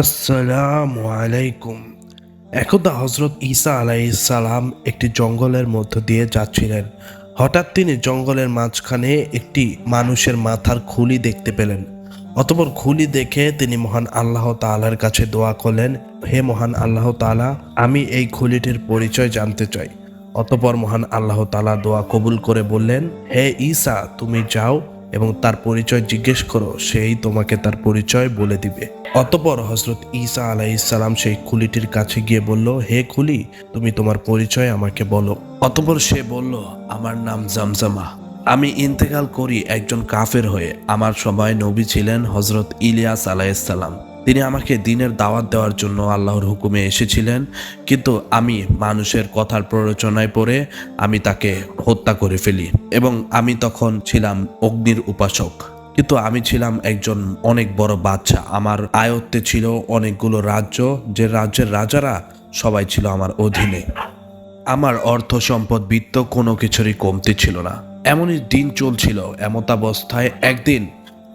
আসসালামু আলাইকুম। একদা হজরত ঈসা আলাইসালাম একটি জঙ্গলের মধ্য দিয়ে যাচ্ছিলেন। হঠাৎ তিনি জঙ্গলের মাঝখানে একটি মানুষের মাথার খুলি দেখতে পেলেন। অতপর খুলি দেখে তিনি মহান আল্লাহ তাআলার কাছে দোয়া করলেন, হে মহান আল্লাহ তাআলা, আমি এই খুলিটির পরিচয় জানতে চাই। অতপর মহান আল্লাহ তাআলা দোয়া কবুল করে বললেন, হে ঈসা, তুমি যাও এবং তার পরিচয় জিজ্ঞেস করো, সেই তোমাকে তার পরিচয় বলে দিবে। অতপর হজরত ঈসা আলাইসালাম সেই খুলিটির কাছে গিয়ে বলল, হে খুলি, তুমি তোমার পরিচয় আমাকে বলো। অতপর সে বলল, আমার নাম জামজামা। আমি ইন্তেকাল করি একজন কাফের হয়ে। আমার সময় নবী ছিলেন হজরত ইলিয়াস আলাইসাল্লাম তিনি আমাকে দিনের দাওয়াত দেওয়ার জন্য আল্লাহর হুকুমে এসেছিলেন, কিন্তু আমি মানুষের কথার প্ররোচনায় পড়ে আমি তাকে হত্যা করে ফেলি এবং আমি তখন ছিলাম অগ্নির উপাসক। কিন্তু আমি ছিলাম একজন অনেক বড় বাচ্চা আমার আয়ত্তে ছিল অনেকগুলো রাজ্য, যে রাজ্যের রাজারা সবাই ছিল আমার অধীনে। আমার অর্থ সম্পদ বিত্ত কোনো কিছুরই কমতি ছিল না। এমনই দিন চলছিল এমতাবস্থায় একদিন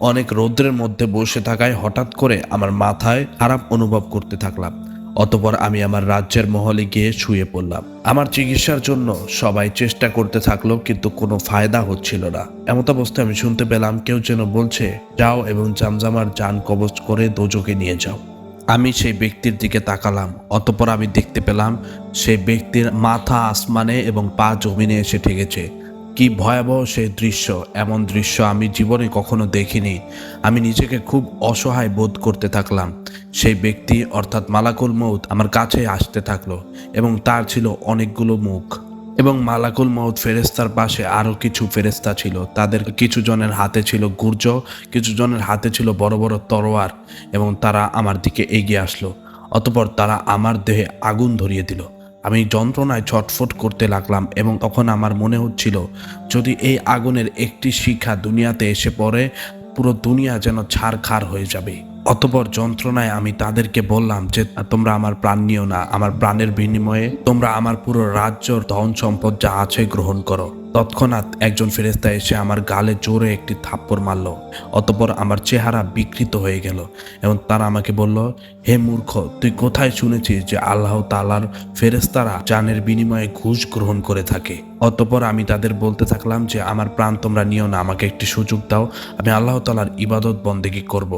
অনেক রৌদ্রের মধ্যে বসে থাকায় হঠাৎ করে আমার মাথায় খারাপ অনুভব করতে থাকলাম। অতপর আমি আমার রাজ্যের মহলে গিয়ে শুয়ে পড়লাম। আমার চিকিৎসার জন্য সবাই চেষ্টা করতে থাকল, কিন্তু কোনো ফায়দা হচ্ছিল না। এমতাবস্থায় আমি শুনতে পেলাম, কেউ যেন বলছে, যাও এবং জামজামার যান কবচ করে দোজকে নিয়ে যাও। আমি সেই ব্যক্তির দিকে তাকালাম। অতপর আমি দেখতে পেলাম, সেই ব্যক্তির মাথা আসমানে এবং পা জমিনে এসে ঠেকেছে। কি ভয়াবহ সেই দৃশ্য, এমন দৃশ্য আমি জীবনে কখনো দেখিনি। আমি নিজেকে খুব অসহায় বোধ করতে থাকলাম। সেই ব্যক্তি, অর্থাৎ মালাকুল মৌত আমার কাছে আসতে থাকল এবং তার ছিল অনেকগুলো মুখ। এবং মালাকুল মৌত ফেরেস্তার পাশে আরও কিছু ফেরেস্তা ছিল। তাদের কিছু জনের হাতে ছিল গুর্জ কিছু জনের হাতে ছিল বড় বড় তরোয়ার এবং তারা আমার দিকে এগিয়ে আসলো। অতপর তারা আমার দেহে আগুন ধরিয়ে দিল। আমি যন্ত্রণায় ছটফট করতে লাগলাম এবং তখন আমার মনে হচ্ছিল, যদি এই আগুনের একটি শিখা দুনিয়াতে এসে পড়ে, পুরো দুনিয়া যেন ছাড়খার হয়ে যাবে। অতপর যন্ত্রণায় আমি তাদেরকে বললাম যে, তোমরা আমার প্রাণ নিও না, আমার প্রাণের বিনিময়ে তোমরা আমার পুরো রাজ্যর ধন সম্পদ যা আছে গ্রহণ করো। তৎক্ষণাৎ একজন ফেরেস্তা এসে আমার গালে জোরে একটি থাপ্পড় মারল, অতপর আমার চেহারা বিকৃত হয়ে গেল এবং তারা আমাকে বলল, হে মূর্খ, তুই কোথায় শুনেছিস যে আল্লাহ তালার ফেরেস্তারা জানের বিনিময়ে ঘুষ গ্রহণ করে থাকে অতপর আমি তাদের বলতে থাকলাম যে, আমার প্রাণ তোমরা নিও না, আমাকে একটি সুযোগ দাও, আমি আল্লাহ তালার ইবাদত বন্দেগী করব।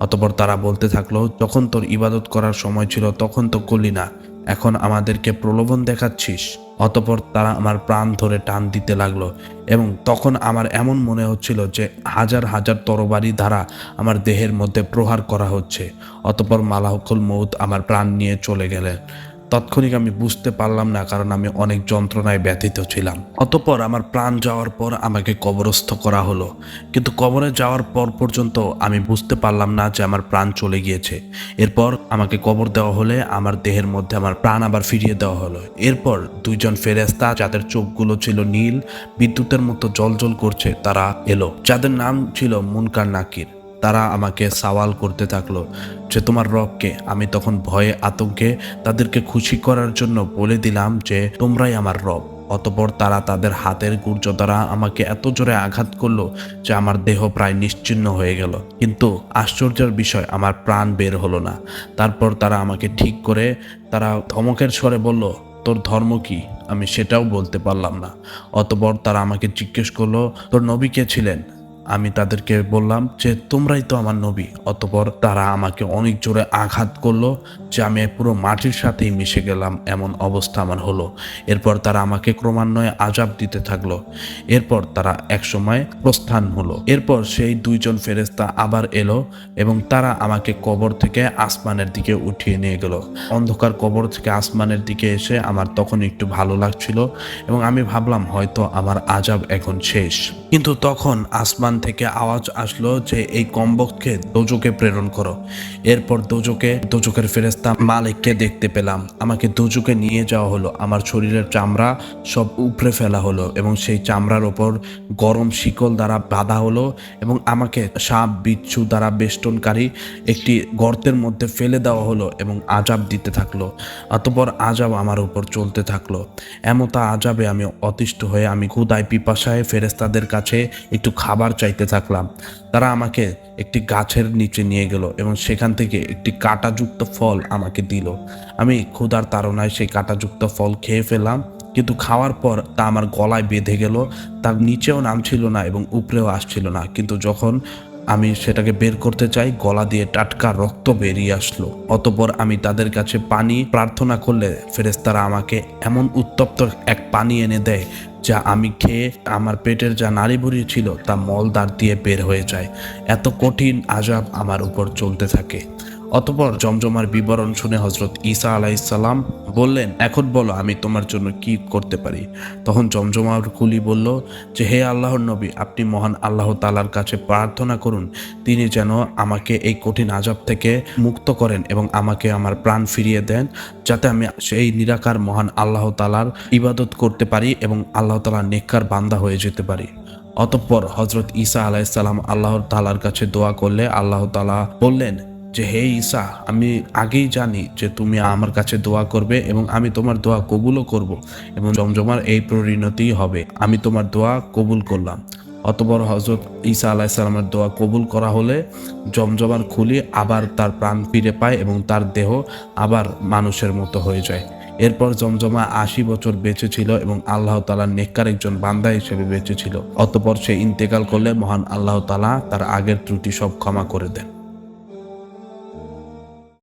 অতপর তারা বলতে থাকল, যখন তোর ইবাদত করার সময় ছিল, তখন তো করলি না এখন আমাদেরকে প্রলোভন দেখাচ্ছিস। অতপর তারা আমার প্রাণ ধরে টান দিতে লাগল এবং তখন আমার এমন মনে হচ্ছিল যে হাজার হাজার তরবারি দ্বারা আমার দেহের মধ্যে প্রহার করা হচ্ছে। অতপর মালাহকুল মৌত আমার প্রাণ নিয়ে চলে গেলেন। তৎক্ষণিক আমি বুঝতে পারলাম না, কারণ আমি অনেক যন্ত্রণায় ব্যথিত ছিলাম। অতপর আমার প্রাণ যাওয়ার পর আমাকে কবরস্থ করা হলো। কিন্তু কবরে যাওয়ার পর পর্যন্ত আমি বুঝতে পারলাম না যে আমার প্রাণ চলে গিয়েছে। এরপর আমাকে কবর দেওয়া হলে আমার দেহের মধ্যে আমার প্রাণ আবার ফিরিয়ে দেওয়া হলো। এরপর দুইজন ফেরেস্তা যাদের চোখগুলো ছিল নীল, বিদ্যুতের মতো জলজল করছে, তারা এলো। যাদের নাম ছিল মুনকার নাকির। তারা আমাকে সওয়াল করতে থাকল যে, তোমার রবকে আমি তখন ভয়ে আতঙ্কে তাদেরকে খুশি করার জন্য বলে দিলাম যে, তোমরাই আমার রব। অতপর তারা তাদের হাতের গুর্জ দ্বারা আমাকে এত জোরে আঘাত করল যে, আমার দেহ প্রায় নিশ্চিন্ন হয়ে গেল। কিন্তু আশ্চর্যের বিষয়, আমার প্রাণ বের হলো না। তারপর তারা আমাকে ঠিক করে তারা ধমকের স্বরে বলল, তোর ধর্ম কি? আমি সেটাও বলতে পারলাম না। অতপর তারা আমাকে জিজ্ঞেস করল, তোর নবী কে ছিলেন? আমি তাদেরকে বললাম যে, তোমরাই তো আমার নবী, অতপর তারা আমাকে অনেক জোরে আঘাত করল যে আমি পুরো মাটির সাথেই মিশে গেলাম, এমন অবস্থা আমার হলো। এরপর তারা আমাকে ক্রমান্বয়ে আজাব দিতে থাকল। এরপর তারা একসময় প্রস্থান হলো। এরপর সেই দুইজন ফেরেস্তা আবার এলো এবং তারা আমাকে কবর থেকে আসমানের দিকে উঠিয়ে নিয়ে গেল। অন্ধকার কবর থেকে আসমানের দিকে এসে আমার তখন একটু ভালো লাগছিল এবং আমি ভাবলাম, হয়তো আমার আজাব এখন শেষ। কিন্তু তখন আসমান থেকে আওয়াজ আসলো যে এই কম্বককে দোজকে প্রেরণ করো। এরপর দোজকে, দোজকের ফেরেস্তা মালিককে দেখতে পেলাম। আমাকে দোজকে নিয়ে যাওয়া হলো। আমার শরীরের চামড়া সব উপড়ে ফেলা হলো এবং সেই চামড়ার ওপর গরম শিকল দ্বারা বাঁধা হলো এবং আমাকে সাপ, বিচ্ছু দ্বারা বেষ্টনকারী একটি গর্তের মধ্যে ফেলে দেওয়া হলো এবং আজাব দিতে থাকল। অতপর আজাব আমার উপর চলতে থাকল। এমতা আজাবে আমি অতিষ্ঠ হয়ে আমি ক্ষুদায় পিপাসায় ফেরেস্তাদের কাছে একটু খাবার চাইতে থাকলাম। তারা আমাকে একটি গাছের নিচে নিয়ে গেল এবং সেখান থেকে একটি কাঁটাযুক্ত ফল আমাকে দিল। আমি ক্ষুধার তাড়নায় সেই কাঁটাযুক্ত ফল খেয়ে ফেলাম কিন্তু খাওয়ার পর তা আমার গলায় বেঁধে গেল। তার নিচেও নামছিল না এবং উপরেও আসছিল না। কিন্তু যখন আমি সেটাকে বের করতে চাই, গলা দিয়ে টাটকা রক্ত বেরিয়ে আসলো। অতপর আমি তাদের কাছে পানি প্রার্থনা করলে ফেরেস্তারা আমাকে এমন উত্তপ্ত এক পানি এনে দেয়, যা আমি খেয়ে আমার পেটের যা নাড়িভুড়ি ছিল তা মলদার দিয়ে বের হয়ে যায়। এত কঠিন আজাব আমার উপর চলতে থাকে। অতপর জমজমার বিবরণ শুনে হজরত ঈসা আলাইসাল্লাম বললেন, এখন বলো, আমি তোমার জন্য কি করতে পারি? তখন জমজমার কুলি বলল, যে হে আল্লাহর নবী, আপনি মহান আল্লাহ তালার কাছে প্রার্থনা করুন। তিনি যেন আমাকে এই কঠিন আজাব থেকে মুক্ত করেন এবং আমাকে আমার প্রাণ ফিরিয়ে দেন, যাতে আমি সেই নিরাকার মহান আল্লাহ তালার ইবাদত করতে পারি এবং আল্লাহ তালার নেককার বান্দা হয়ে যেতে পারি। অতঃপর হজরত ঈসা আলাইসাল্লাম আল্লাহর তালার কাছে দোয়া করলে আল্লাহ তালা বললেন যে, হে ঈসা, আমি আগেই জানি যে তুমি আমার কাছে দোয়া করবে এবং আমি তোমার দোয়া কবুলও করব এবং জমজমার এই পরিণতি হবে। আমি তোমার দোয়া কবুল করলাম। অতপর হজরত ঈসা আলাইসাল্লামের দোয়া কবুল করা হলে জমজমার খুলি আবার তার প্রাণ ফিরে পায় এবং তার দেহ আবার মানুষের মতো হয়ে যায়। এরপর জমজমা আশি বছর বেঁচে ছিল এবং আল্লাহ তালার নেককার একজন বান্দা হিসেবে বেঁচে ছিল। অতপর সে ইন্তেকাল করলে মহান আল্লাহ তালা তার আগের ত্রুটি সব ক্ষমা করে দেন।